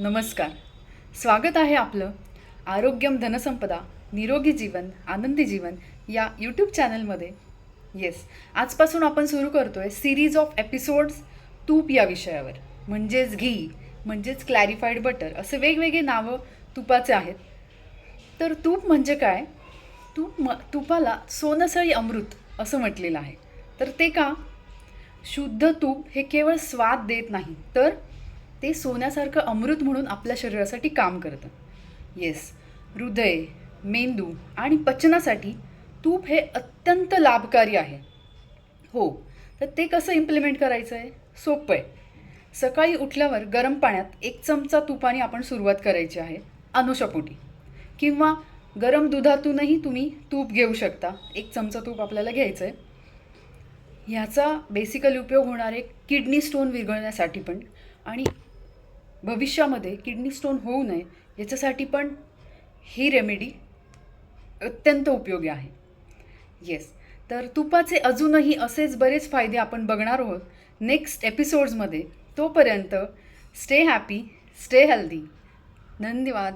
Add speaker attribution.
Speaker 1: नमस्कार. स्वागत आहे आपलं आरोग्यम धनसंपदा निरोगी जीवन आनंदी जीवन या यूट्यूब चॅनलमध्ये येस आजपासून आपण सुरू करतो आहे सिरीज ऑफ एपिसोड्स तूप या विषयावर. म्हणजेच घी म्हणजेच क्लॅरिफाईड बटर असे वेगवेगळे नावं तुपाचे आहेत. तर तूप म्हणजे काय? तूप म तुपाला सोनसळी अमृत असं म्हटलेलं आहे. तर ते का? शुद्ध तूप हे केवळ स्वाद देत नाही तर ते सोन्यासारखं अमृत म्हणून आपल्या शरीरासाठी काम करतं. येस हृदय मेंदू आणि पचनासाठी तूप हे अत्यंत लाभकारी आहे. हो तर ते कसं इम्प्लिमेंट करायचं आहे सोपं आहे. सकाळी उठल्यावर गरम पाण्यात एक चमचा तुपाने आपण सुरुवात करायची आहे अनुषापोटी. किंवा गरम दुधातूनही तुम्ही तूप घेऊ शकता. एक चमचा तूप आपल्याला घ्यायचं आहे ह्याचा बेसिकली उपयोग होणार आहे किडनी स्टोन विरघळण्यासाठी पण. आणि भविष्यामध्ये किडनी स्टोन होऊ नये याच्यासाठी पण ही रेमेडी अत्यंत उपयोगी आहे. येस तर तुपाचे अजूनही असेच बरेच फायदे आपण बघणार आहोत. नेक्स्ट एपिसोड्समध्ये तोपर्यंत स्टे हॅपी स्टे हेल्दी धन्यवाद.